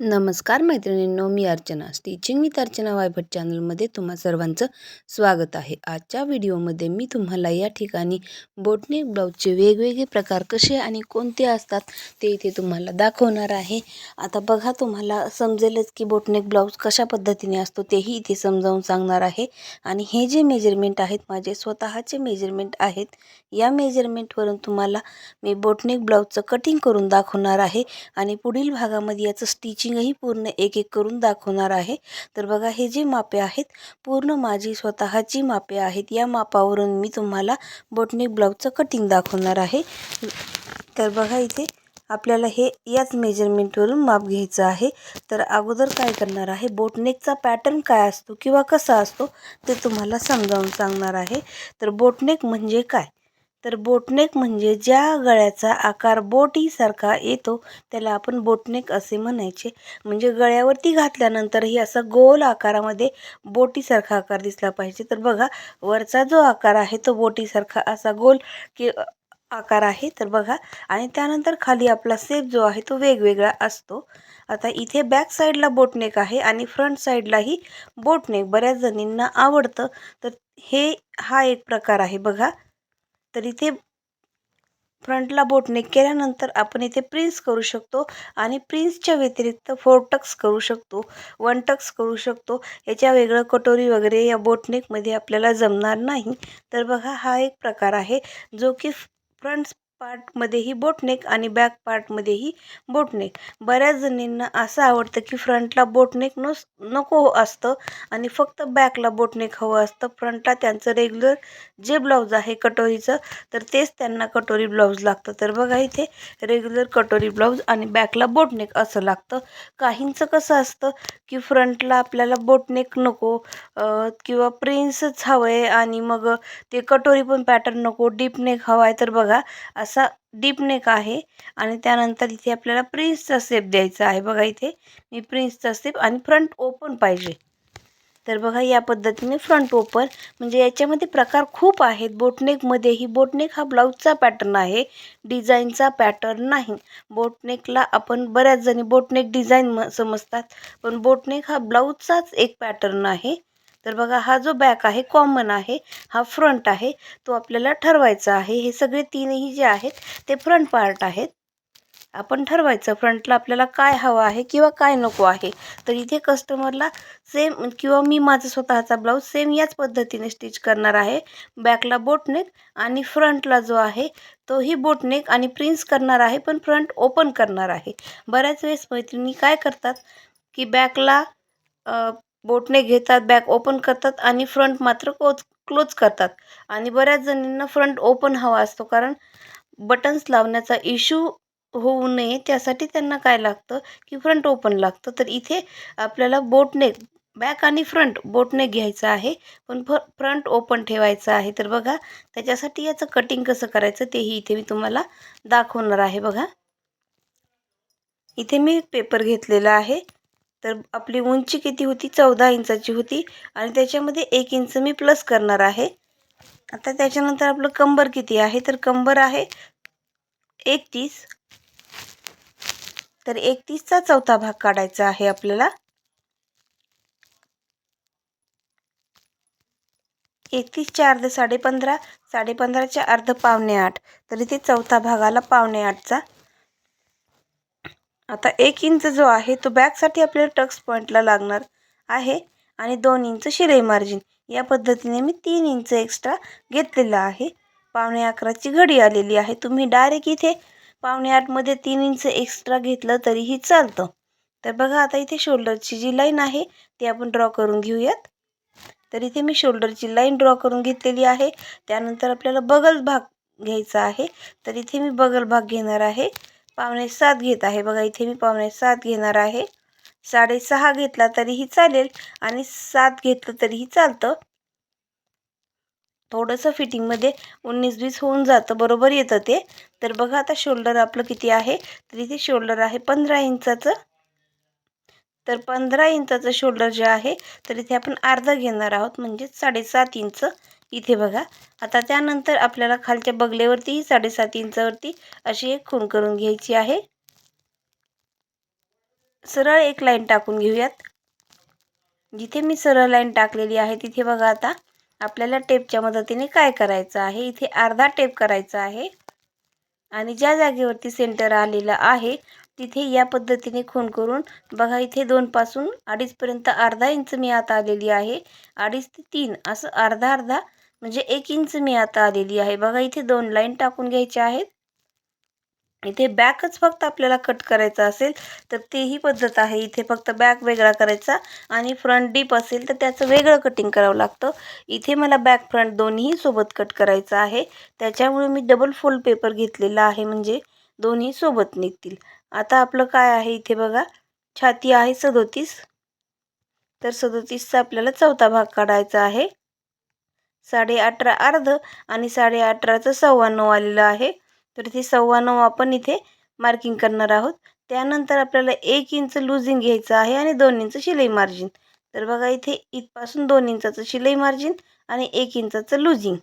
नमस्कार मैत्रिणींनो मी अर्चना. स्टिचिंग विथ अर्चना वायभट चॅनलमध्ये तुम्हा सर्वांचं स्वागत आहे. आजच्या व्हिडिओमध्ये मी तुम्हाला या ठिकाणी बोटनेक ब्लाऊजचे वेगवेगळे प्रकार कसे आणि कोणते असतात ते इथे तुम्हाला दाखवणार आहे. आता बघा तुम्हाला समजेलच की बोटनेक ब्लाऊज कशा पद्धतीने असतो तेही इथे समजावून सांगणार आहे. आणि हे जे मेजरमेंट आहेत माझे स्वतःचे मेजरमेंट आहेत या मेजरमेंटवरून तुम्हाला मी बोटनेक ब्लाऊजचं कटिंग करून दाखवणार आहे. आणि पुढील भागामध्ये याचं स्टिच स्टिचिंगही पूर्ण एक एक करून दाखवणार आहे. तर बघा हे जे मापे आहेत पूर्ण माझी स्वतःची मापे आहेत. या मापावरून मी तुम्हाला बोटनेक ब्लाऊजचं कटिंग दाखवणार आहे. तर बघा इथे आपल्याला हे याच मेजरमेंटवरून माप घ्यायचं आहे. तर अगोदर काय करणार आहे बोटनेकचा पॅटर्न काय असतो किंवा कसा असतो ते तुम्हाला समजावून सांगणार आहे. तर बोटनेक म्हणजे काय? तर बोटनेक म्हणजे ज्या गळ्याचा आकार बोटीसारखा येतो त्याला आपण बोटनेक असे म्हणायचे. म्हणजे गळ्यावरती घातल्यानंतरही असा गोल आकारामध्ये बोटीसारखा आकार दिसला पाहिजे. तर बघा वरचा जो आकार आहे तो बोटीसारखा असा गोल की आकार आहे. तर बघा आणि त्यानंतर खाली आपला सेप जो आहे तो वेगवेगळा असतो. आता इथे बॅक साईडला बोटनेक आहे आणि फ्रंट साईडलाही बोटनेक. बऱ्याच जणींना आवडतं. तर हे हा एक प्रकार आहे. बघा तर इथे फ्रंटला बोटनेक केल्यानंतर आपण इथे प्रिन्स करू शकतो आणि प्रिन्सच्या व्यतिरिक्त फोर टक्स करू शकतो वन टक्स करू शकतो. याच्या वेगळं कटोरी वगैरे या बोटनेकमध्ये आपल्याला जमणार नाही. तर बघा हा एक प्रकार आहे जो की फ्रंट पार्टमध्येही बोटनेक आणि बॅक पार्टमध्येही बोटनेक. बऱ्याच जणींना असं आवडतं की फ्रंटला बोटनेक नस नको असतं आणि फक्त बॅकला बोटनेक हवं असतं. फ्रंटला त्यांचं रेग्युलर जे ब्लाऊज आहे कटोरीचं तर तेच त्यांना कटोरी ब्लाऊज लागतं. तर बघा इथे रेग्युलर कटोरी ब्लाऊज आणि बॅकला बोटनेक असं लागतं. काहींचं कसं असतं की फ्रंटला आपल्याला बोटनेक नको किंवा प्रिन्सच हवं आहे आणि मग ते कटोरी पण पॅटर्न नको डीप नेक हवा आहे तर बघा असं डीप नेक आहे. आणि त्यानंतर इथे आपल्याला प्रिन्सचा सेप द्यायचा आहे. बघा इथे मी प्रिन्सचा सेप आणि फ्रंट ओपन पाहिजे. तर बघा या पद्धतीने फ्रंट ओपन म्हणजे याच्यामध्ये प्रकार खूप आहेत. बोटनेकमध्येही बोटनेक हा ब्लाऊजचा पॅटर्न आहे. डिझाईनचा पॅटर्न नाही. बोटनेकला आपण बऱ्याच जणी बोटनेक डिझाईन म समजतात. पण बोटनेक हा ब्लाऊजचाच एक पॅटर्न आहे. तर बघा हा जो बॅक आहे कॉमन आहे हा फ्रंट आहे तो आपल्याला ठरवायचा आहे. हे सगळे तीनही जे आहेत ते फ्रंट पार्ट आहेत. आपण ठरवायचं फ्रंटला आपल्याला काय हवं आहे किंवा काय नको आहे. तर इथे कस्टमरला सेम किंवा मी माझा स्वतःचा ब्लाऊज सेम याच पद्धतीने स्टिच करणार आहे. बॅकला बोटनेक आणि फ्रंटला जो आहे तोही बोटनेक आणि प्रिन्स करणार आहे पण फ्रंट ओपन करणार आहे. बऱ्याच वेळेस मैत्रिणी काय करतात की बॅकला बोटने घेतात बॅक ओपन करतात आणि फ्रंट मात्र कोच क्लोज करतात. आणि बऱ्याच जणींना फ्रंट ओपन हवा असतो कारण बटन्स लावण्याचा इश्यू होऊ नये त्यासाठी त्यांना काय लागतं की फ्रंट ओपन लागतं. तर इथे आपल्याला बोटने बॅक आणि फ्रंट बोटने घ्यायचं आहे पण फ फ्रंट ओपन ठेवायचं आहे. तर बघा त्याच्यासाठी याचं कटिंग कसं करायचं तेही इथे मी तुम्हाला दाखवणार आहे बघा. इथे मी पेपर घेतलेला आहे. तर आपली उंची किती होती? चौदा इंचाची होती. आणि त्याच्यामध्ये एक इंच मी प्लस करणार आहे. आता त्याच्यानंतर आपलं कंबर किती आहे? तर कंबर आहे एकतीस. तर एकतीसचा चौथा भाग काढायचा आहे आपल्याला. एकतीसच्या अर्ध साडेपंधरा साडेपंधराच्या अर्ध पावणे आठ. तर इथे चौथा भागाला पावणे आठचा आता एक इंच जो आहे तो बॅकसाठी आपल्याला टक्स पॉईंटला लागणार आहे आणि दोन इंच शिलाई मार्जिन. या पद्धतीने मी तीन इंच एक्स्ट्रा घेतलेला आहे. पावणे अकराची घडी आलेली आहे. तुम्ही डायरेक्ट इथे पावणे आठमध्ये तीन इंच एक्स्ट्रा घेतलं तरीही चालतं. तर बघा आता इथे शोल्डरची जी लाईन आहे ती आपण ड्रॉ करून घेऊयात. तर इथे मी शोल्डरची लाईन ड्रॉ करून घेतलेली आहे. त्यानंतर आपल्याला बगल भाग घ्यायचा आहे. तर इथे मी बगल भाग घेणार आहे. पावणे सात घेत आहे. बघा इथे मी पावणे सात घेणार आहे. साडेसहा घेतला तरीही चालेल आणि सात घेतलं तरीही चालतं. थोडंसं फिटिंगमध्ये उन्नीस वीस होऊन जातं. बरोबर येतं ते. तर बघा आता शोल्डर आपलं किती आहे? तर इथे शोल्डर आहे पंधरा इंचाचं. तर पंधरा इंचाचं शोल्डर जे आहे तर इथे आपण अर्धा घेणार आहोत म्हणजे साडेसात इंच. इथे बघा. आता त्यानंतर आपल्याला खालच्या बगलेवरतीही साडेसात इंचावरती अशी एक खूण करून घ्यायची आहे. सरळ एक लाईन टाकून घेऊयात. जिथे मी सरळ लाईन टाकलेली आहे तिथे बघा आता आपल्याला टेपच्या मदतीने काय करायचं आहे? इथे अर्धा टेप करायचा आहे. आणि ज्या जागेवरती सेंटर आलेलं आहे तिथे या पद्धतीने खून करून बघा इथे दोनपासून अडीचपर्यंत अर्धा इंच मी आता आलेली आहे. अडीच ते तीन असं अर्धा अर्धा म्हणजे एक इंच मी आता आलेली आहे. बघा इथे दोन लाईन टाकून घ्यायच्या आहेत. इथे बॅकच फक्त आपल्याला कट करायचा असेल तर तेही पद्धत आहे. इथे फक्त बॅक वेगळा करायचा आणि फ्रंट डीप असेल तर त्याचं वेगळं कटिंग करावं लागतं. इथे मला बॅक फ्रंट दोन्ही सोबत कट करायचं आहे. त्याच्यामुळे मी डबल फोल्ड पेपर घेतलेला आहे म्हणजे दोन्ही सोबत निघतील. आता आपलं काय आहे इथे बघा छाती आहे सदोतीस. तर सदोतीसचा आपल्याला चौथा भाग काढायचा आहे. साडे अठरा अर्ध आणि साडे अठराचं सव्वा नऊ आलेलं आहे. तर ती सव्वा नऊ आपण इथे मार्किंग करणार आहोत. त्यानंतर आपल्याला एक इंच लुझिंग घ्यायचं आहे आणि दोन इंच शिलाई मार्जिन तर बघा इथे इथपासून दोन इंचाचं शिलाई मार्जिन आणि एक इंचाचं लुझिंग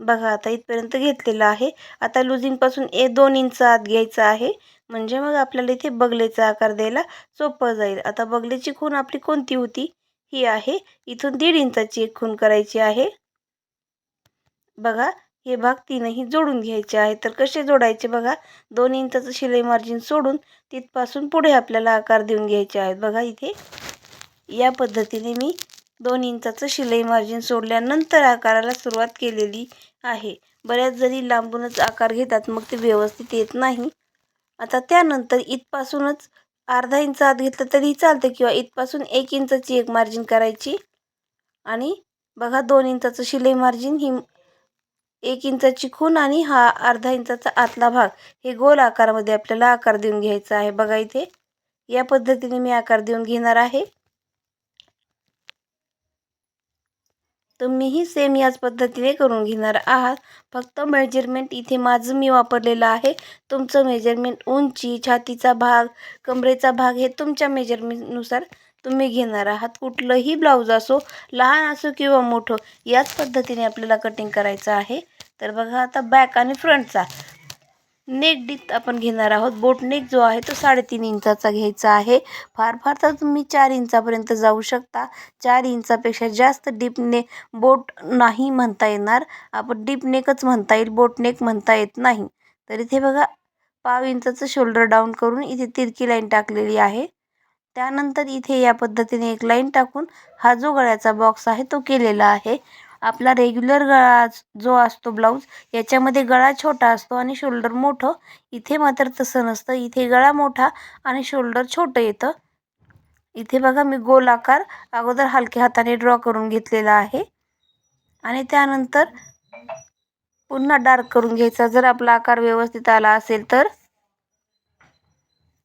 बघा आता इथपर्यंत घेतलेलं आहे. आता लुझिंगपासून ए दोन इंच आत घ्यायचं आहे. म्हणजे मग आपल्याला इथे बगलेचा आकार द्यायला सोपं जाईल. आता बगलेची खूण आपली कोणती होती? ही आहे. इथून दीड इंचाची एक खून करायची आहे. बघा हे भाग तीनही जोडून घ्यायचे आहे तर कसे जोडायचे बघा? दोन इंचाचं शिलाई मार्जिन सोडून तिथपासून पुढे आपल्याला आकार देऊन घ्यायचे आहेत. बघा इथे. या पद्धतीने मी दोन इंचाचं शिलाई मार्जिन सोडल्यानंतर आकाराला सुरुवात केलेली आहे. बऱ्याच जरी लांबूनच आकार घेतात मग ते व्यवस्थित येत नाही. आता त्यानंतर इथपासूनच अर्धा इंच आत घेतलं तरीही चालतं किंवा इथपासून एक इंचाची एक मार्जिन करायची. आणि बघा दोन इंचाचं शिलाई मार्जिन ही एक इंचाची खून आणि हा अर्धा इंचाचा आतला भाग. हे गोल आकारामध्ये आपल्याला आकार देऊन घ्यायचा आहे. बघा इथे या पद्धतीने मी आकार देऊन घेणार आहे. तुम्हीही सेम याच पद्धतीने करून घेणार आहात. फक्त मेजरमेंट इथे माझं मी वापरलेलं आहे. तुमचं मेजरमेंट उंची छातीचा भाग कमरेचा भाग हे तुमच्या मेजरमेंटनुसार तुम्ही घेणार आहात. कुठलंही ब्लाऊज असो लहान असो किंवा मोठं याच पद्धतीने आपल्याला कटिंग करायचं आहे. तर बघा आता बॅक आणि फ्रंटचा नेक डीप आपण घेणार आहोत. बोट नेक जो आहे तो साडेतीन इंचाचा घ्यायचा आहे. फार फार तर तुम्ही चार इंचापर्यंत जाऊ शकता. चार इंचापेक्षा जास्त डीप ने बोट नाही म्हणता येणार. आपण डीप नेकच म्हणता येईल. बोट नेक म्हणता येत नाही. तर इथे बघा पाव इंचाचं शोल्डर डाऊन करून इथे तिरकी लाईन टाकलेली आहे. त्यानंतर इथे या पद्धतीने एक लाईन टाकून हा जो गळ्याचा बॉक्स आहे तो केलेला आहे. आपला रेग्युलर गळा जो असतो ब्लाऊज याच्यामध्ये गळा छोटा असतो आणि शोल्डर मोठं. इथे मात्र तसं नसतं. इथे गळा मोठा आणि शोल्डर छोटं येतं. इथे बघा मी गोल आकार अगोदर हलक्या हाताने ड्रॉ करून घेतलेला आहे. आणि त्यानंतर पुन्हा डार्क करून घ्यायचा. जर आपला आकार व्यवस्थित आला असेल तर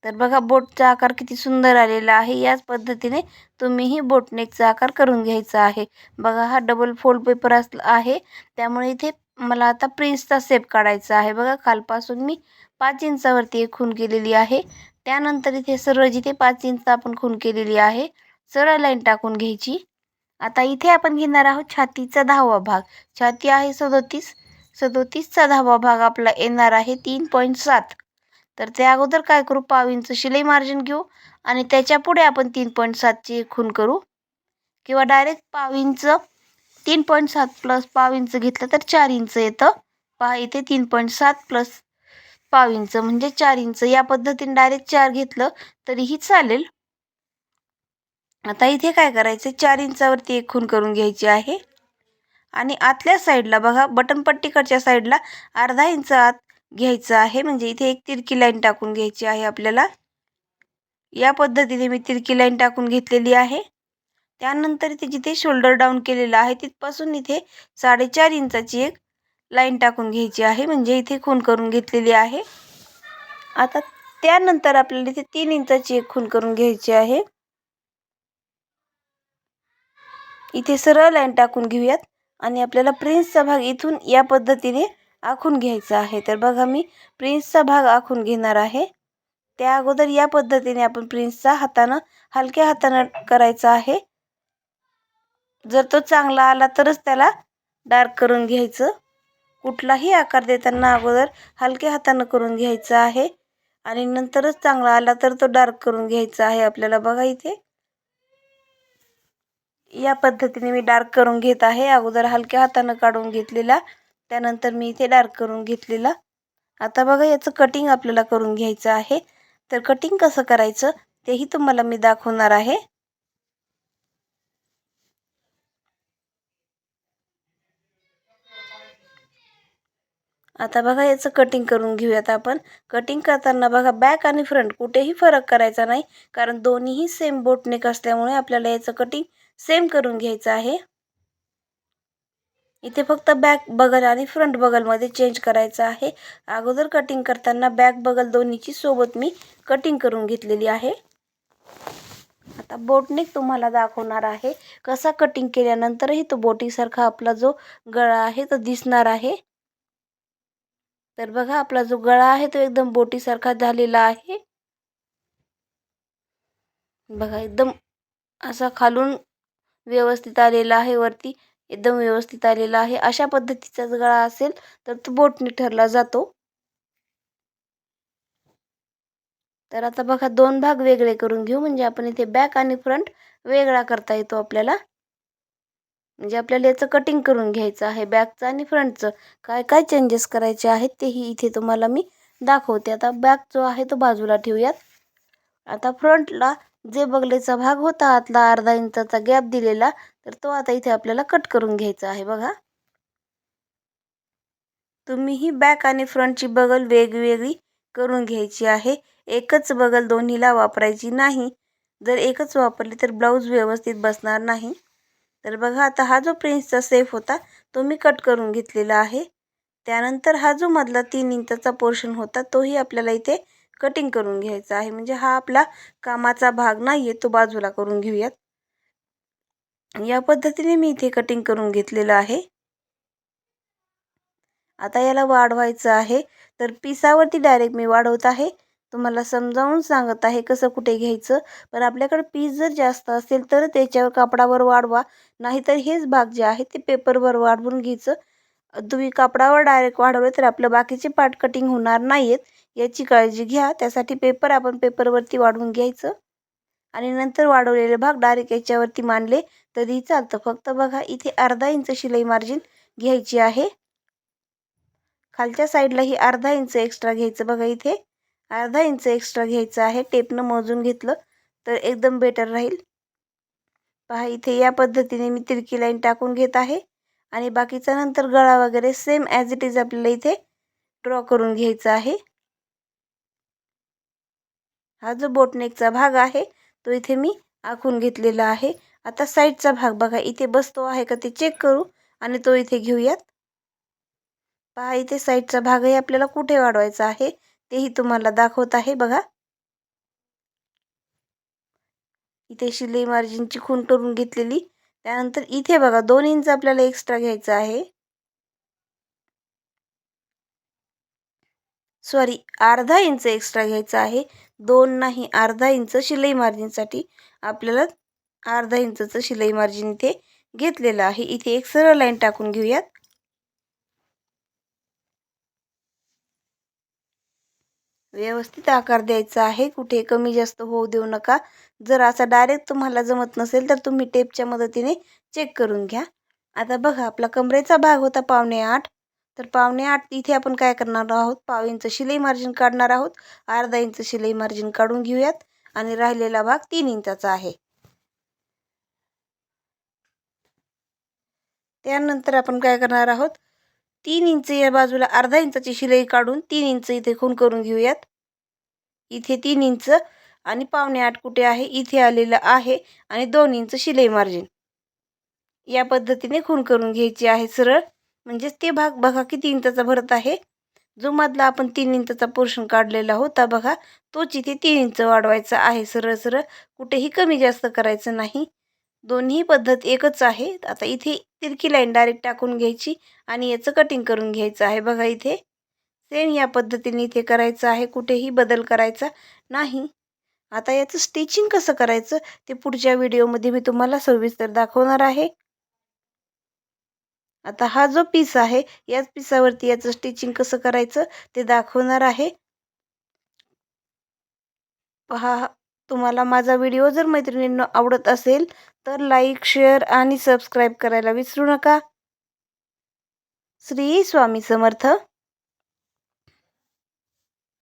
तर बघा बोटचा आकार किती सुंदर आलेला आहे. याच पद्धतीने तुम्हीही बोटनेकचा आकार करून घ्यायचा आहे. बघा हा डबल फोल्ड पेपर असला आहे. त्यामुळे इथे मला आता प्रिन्सचा सेप काढायचा आहे. बघा खालपासून मी पाच इंचावरती एक खून केलेली आहे. त्यानंतर इथे सरळ जिथे पाच इंच आपण खून केलेली आहे सरळ लाईन टाकून घ्यायची. आता इथे आपण घेणार आहोत छातीचा दहावा भाग. छाती आहे सदोतीस. सदोतीसचा दहावा भाग आपला येणार आहे तीन पॉईंट सात. तर त्या अगोदर काय करू? पाव इंच शिलाई मार्जिन घेऊ आणि त्याच्या पुढे आपण तीन पॉईंट सातची खून करू. किंवा डायरेक्ट पाव इंच तीन पॉईंट सात प्लस पाव इंच घेतलं तर चार इंच येतं. पहा इथे तीन पॉईंट सात प्लस पाव इंच म्हणजे चार इंच या पद्धतीने डायरेक्ट चार घेतलं तरीही चालेल. आता इथे काय करायचं चार इंचावरती एक खून करून घ्यायची आहे. आणि आतल्या साईडला बघा बटनपट्टीकडच्या साईडला अर्धा इंच आत घ्यायचं आहे. म्हणजे इथे एक तिरकी लाईन टाकून घ्यायची आहे आपल्याला. या पद्धतीने मी तिरकी लाईन टाकून घेतलेली आहे. त्यानंतर इथे जिथे शोल्डर डाऊन केलेलं आहे तिथपासून इथे साडेचार इंचाची एक लाईन टाकून घ्यायची आहे. म्हणजे इथे खून करून घेतलेली आहे. आता त्यानंतर आपल्याला इथे तीन इंचाची एक खून करून घ्यायची आहे. इथे सरळ लाईन टाकून घेऊयात. आणि आपल्याला प्रिन्सचा भाग इथून या पद्धतीने आखून घ्यायचं आहे. तर बघा मी प्रिन्सचा भाग आखून घेणार आहे. त्या अगोदर या पद्धतीने आपण प्रिन्सचा हातानं हलक्या हातानं करायचा आहे. जर तो चांगला आला तरच त्याला डार्क करून घ्यायचं. कुठलाही आकार देताना अगोदर हलक्या हातानं करून घ्यायचं आहे. आणि नंतरच चांगला आला तर तो डार्क करून घ्यायचा आहे आपल्याला बघा इथे. या पद्धतीने मी डार्क करून घेत आहे. अगोदर हलक्या हातानं काढून घेतलेला त्यानंतर मी इथे डार्क करून घेतलेला. आता बघा याचं कटिंग आपल्याला करून घ्यायचं आहे. तर कटिंग कसं करायचं तेही तुम्हाला मी दाखवणार आहे. आता बघा याचं कटिंग करून घेऊयात आपण. कटिंग करताना बघा बॅक आणि फ्रंट कुठेही फरक करायचा नाही. कारण दोन्हीही सेम बोटनेक असल्यामुळे आपल्याला याचं कटिंग सेम करून घ्यायचं आहे. इथे फक्त बॅक बगल आणि फ्रंट बगलमध्ये चेंज करायचं आहे. अगोदर कटिंग करताना बॅक बगल दोन्हीची सोबत मी कटिंग करून घेतलेली आहे. आता बोटनेक तुम्हाला दाखवणार आहे कसा कटिंग केल्यानंतरही तो बोटीसारखा आपला जो गळा आहे तो दिसणार आहे. तर बघा आपला जो गळा आहे तो एकदम बोटीसारखा झालेला आहे. बघा एकदम असा खालून व्यवस्थित आलेला आहे वरती. एकदम व्यवस्थित आलेला आहे. अशा पद्धतीचाच गळा असेल तर तो बोटने ठरला जातो. तर आता बघा दोन भाग वेगळे करून घेऊ. म्हणजे आपण इथे बॅक आणि फ्रंट वेगळा करता येतो आपल्याला. म्हणजे आपल्याला याचं कटिंग करून घ्यायचं आहे. बॅकचं आणि फ्रंटचं काय काय चेंजेस करायचे आहेत तेही इथे तुम्हाला मी दाखवते. आता बॅक जो आहे तो बाजूला ठेवूयात. आता फ्रंटला जे बगलेचा भाग होता आतला अर्धा इंचाचा गॅप दिलेला तर तो आता इथे आपल्याला कट करून घ्यायचा आहे बघा. तुम्हीही बॅक आणि फ्रंटची बगल वेगवेगळी करून घ्यायची आहे. एकच बगल दोन्हीला वापरायची नाही. जर एकच वापरली तर ब्लाऊज व्यवस्थित बसणार नाही. तर बघा आता हा जो प्रिन्सचा सेफ होता तो मी कट करून घेतलेला आहे. त्यानंतर हा जो मधला तीन इंचाचा पोर्शन होता तोही आपल्याला इथे कटिंग करून घ्यायचा आहे. म्हणजे हा आपला कामाचा भाग नाही आहे तो बाजूला करून घेऊयात. या पद्धतीने मी इथे कटिंग करून घेतलेलं आहे. आता याला वाढवायचं आहे. तर पिसावरती डायरेक्ट मी वाढवत आहे. तुम्हाला समजावून सांगत आहे कसं कुठे घ्यायचं. पण आपल्याकडे पीस जर जास्त असेल तर त्याच्यावर कापडावर वाढवा. नाहीतर हेच भाग जे आहे ते पेपरवर वाढवून घ्यायचं. तुम्ही कापडावर डायरेक्ट वाढवले तर आपलं बाकीचे पार्ट कटिंग होणार नाही आहेत याची काळजी घ्या. त्यासाठी पेपर आपण पेपरवरती वाढवून घ्यायचं. आणि नंतर वाढवलेले भाग डायरेक्ट याच्यावरती मांडले तरी चालतं. फक्त बघा इथे अर्धा इंच शिलाई मार्जिन घ्यायची आहे. खालच्या साईडलाही अर्धा इंच एक्स्ट्रा घ्यायचं बघा इथे. अर्धा इंच एक्स्ट्रा घ्यायचं आहे. टेपनं मोजून घेतलं तर एकदम बेटर राहील. पहा इथे या पद्धतीने मी तिरकी लाईन टाकून घेत आहे. आणि बाकीचा नंतर गळा वगैरे सेम ॲज इट इज आपल्याला इथे ड्रॉ करून घ्यायचा आहे. हा जो बोटनेकचा भाग आहे तो इथे मी आखून घेतलेला आहे. आता साईडचा भाग बघा इथे बसतो आहे का ते चेक करू आणि तो इथे घेऊयात. पहा इथे साईडचा भागही आपल्याला कुठे वाढवायचा आहे तेही तुम्हाला दाखवत आहे बघा. इथे शिलाई मार्जिनची खून करून घेतलेली. त्यानंतर इथे बघा दोन इंच आपल्याला एक्स्ट्रा घ्यायचं आहे. सॉरी अर्धा इंच एक्स्ट्रा घ्यायचा आहे. दोन नाही अर्धा इंच शिलाई मार्जिनसाठी आपल्याला अर्धा इंचचं शिलाई मार्जिन इथे घेतलेलं आहे. इथे एक सरळ लाईन टाकून घेऊयात. व्यवस्थित आकार द्यायचा आहे. कुठे कमी जास्त होऊ देऊ नका. जर असा डायरेक्ट तुम्हाला जमत नसेल तर तुम्ही टेपच्या मदतीने चेक करून घ्या. आता बघा आपला कमरेचा भाग होता पावणे आठ. तर पावणे आठ इथे आपण काय करणार आहोत? पाव इंच शिलाई मार्जिन काढणार आहोत. अर्धा इंच शिलाई मार्जिन काढून घेऊयात. आणि राहिलेला भाग तीन इंचाचा आहे. त्यानंतर आपण काय करणार आहोत? तीन इंच या बाजूला अर्धा इंचाची शिलाई काढून तीन इंच इथे खून करून घेऊयात. इथे तीन इंच आणि पावणे आठ कुठे आहे? इथे आलेलं आहे. आणि दोन इंच शिलाई मार्जिन या पद्धतीने खून करून घ्यायची आहे सरळ. म्हणजेच ते भाग बघा किती इंचाचा भरत आहे. जो मधला आपण तीन इंचाचा पोर्शन काढलेला होता बघा तोच इथे तीन इंच वाढवायचा आहे. सरळ सरळ कुठेही कमी जास्त करायचं नाही. दोन्ही पद्धत एकच आहे. आता इथे तिरकी लाईन डायरेक्ट टाकून घ्यायची आणि याचं कटिंग करून घ्यायचं आहे. बघा इथे. सेम या पद्धतीने इथे करायचं आहे. कुठेही बदल करायचा नाही. आता याचं स्टिचिंग कसं करायचं ते पुढच्या व्हिडिओमध्ये मी तुम्हाला सविस्तर दाखवणार आहे. आता हा जो पीस आहे याच पिसावरती याचं स्टिचिंग कसं करायचं ते दाखवणार आहे. पहा तुम्हाला माझा व्हिडिओ जर मैत्रिणींना आवडत असेल तर लाईक शेअर आणि सबस्क्राईब करायला विसरू नका. श्री स्वामी समर्थ.